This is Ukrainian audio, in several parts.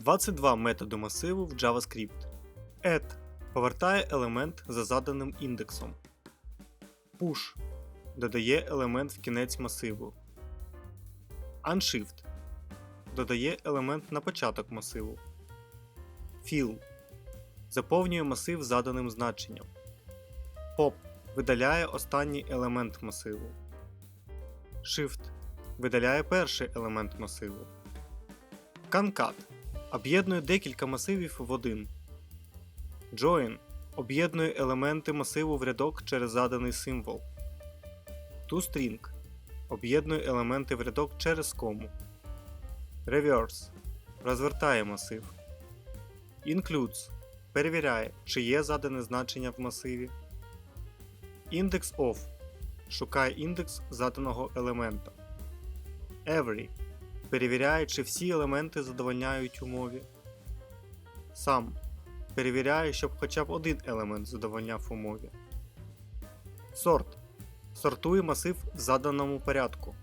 22 методи масиву в JavaScript. Add повертає елемент за заданим індексом. Push додає елемент в кінець масиву. Unshift додає елемент на початок масиву. Fill заповнює масив заданим значенням. Pop видаляє останній елемент масиву. Shift видаляє перший елемент масиву. Concat об'єднує декілька масивів в один. Join об'єднує елементи масиву в рядок через заданий символ. ToString об'єднує елементи в рядок через кому. Reverse розвертає масив. Includes перевіряє, чи є задане значення в масиві. Index of шукає індекс заданого елемента. Every перевіряє, чи всі елементи задовольняють умові. Sum перевіряє, щоб хоча б один елемент задовольняв умові. Sort сортує масив в заданому порядку.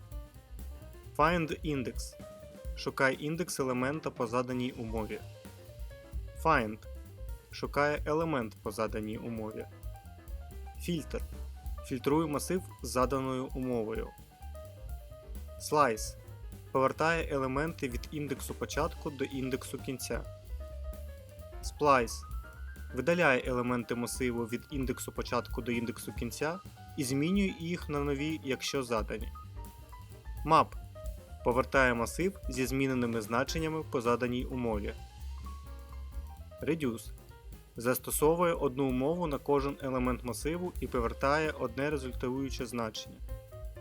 Find index шукає індекс елемента по заданій умові. Find шукає елемент по заданій умові. Фільтр фільтрує масив з заданою умовою. Slice повертає елементи від індексу початку до індексу кінця. Splice видаляє елементи масиву від індексу початку до індексу кінця і змінює їх на нові, якщо задані. Map повертає масив зі зміненими значеннями по заданій умові. Reduce застосовує одну умову на кожен елемент масиву і повертає одне результуюче значення.